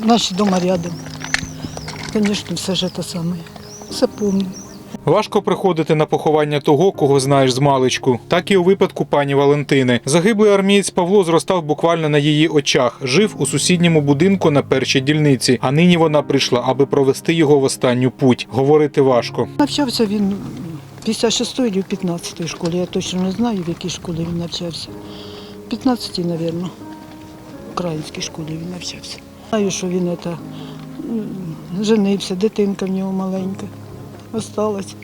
Наші дома рядом. Звісно, все ж те саме. Все помню. Важко приходити на поховання того, кого знаєш з маличку. Так і у випадку пані Валентини. Загиблий армієць Павло зростав буквально на її очах. Жив у сусідньому будинку на першій дільниці. А нині вона прийшла, аби провести його в останню путь. Говорити важко. Навчався він в 56-й чи в 15-й школі. Я точно не знаю, в якій школі він навчався. В 15-й, мабуть, в українській школі він навчався. Знаю, що він це, женився, дитинка в нього маленька. Осталась.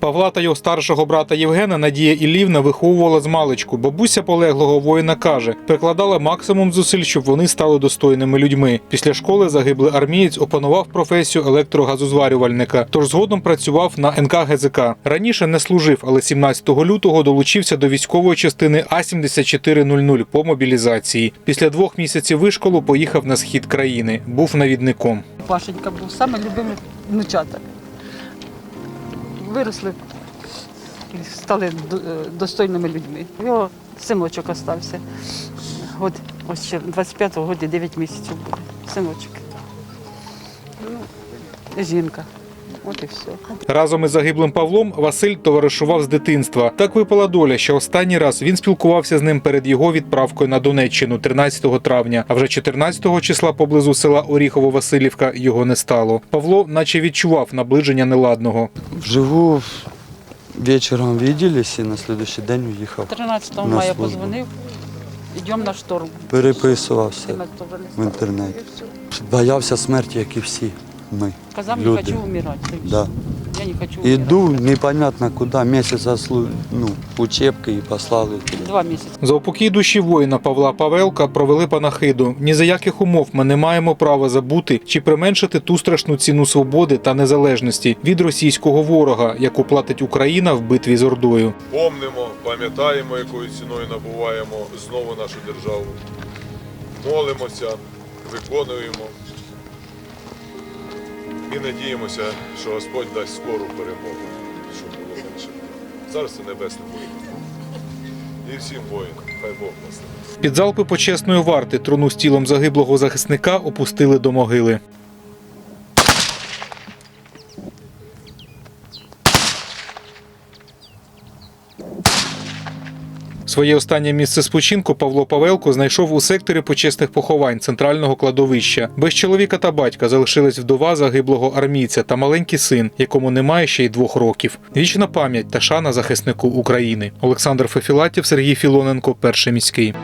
Павла та його старшого брата Євгена Надія Іллівна виховувала з маличку. Бабуся полеглого воїна каже, прикладала максимум зусиль, щоб вони стали достойними людьми. Після школи загиблий армієць опанував професію електрогазозварювальника, тож згодом працював на НКГЗК. Раніше не служив, але 17 лютого долучився до військової частини А 7400 по мобілізації. Після двох місяців вишколу поїхав на схід країни. Був навідником. Пашенька був саме любимий внучата. Виросли і стали е, достойними людьми. Його синочок остався. От, ось ще 25-го року 9 місяців буде. Синочок. Ну, жінка. От і все. Разом із загиблим Павлом Василь товаришував з дитинства. Так випала доля, що останній раз він спілкувався з ним перед його відправкою на Донеччину 13 травня. А вже 14 числа поблизу села Оріхово-Василівка його не стало. Павло, наче відчував наближення неладного. Вживу вечором виделись і на следующий день уїхав. 13 На мая позвонив, йдемо на шторм. Переписувався в інтернеті. Боявся смерті, як і всі ми. Сказав, не Люди. хочу вмирати. Да. Я не хочу вмирати. Іду непонятно куди, місяць ослу... ну, учебки і послали. Два місяці. За упокій душі воїна Павла Павелка провели панахиду. Ні за яких умов ми не маємо права забути чи применшити ту страшну ціну свободи та незалежності від російського ворога, яку платить Україна в битві з Ордою. помнимо, пам'ятаємо, якою ціною набуваємо знову нашу державу. Молимося, виконуємо і надіємося, що Господь дасть скору перемогу, щоб було менше. Царство Небесне буде. І всім воїнам, хай Бог нас. Під залпи почесної варти труну з тілом загиблого захисника опустили до могили. Своє останнє місце спочинку Павло Павелко знайшов у секторі почесних поховань центрального кладовища. Без чоловіка та батька залишилась вдова загиблого армійця та маленький син, якому немає ще й двох років. Вічна пам'ять та шана захиснику України. Олександр Фефілатів, Сергій Філоненко, перший міський.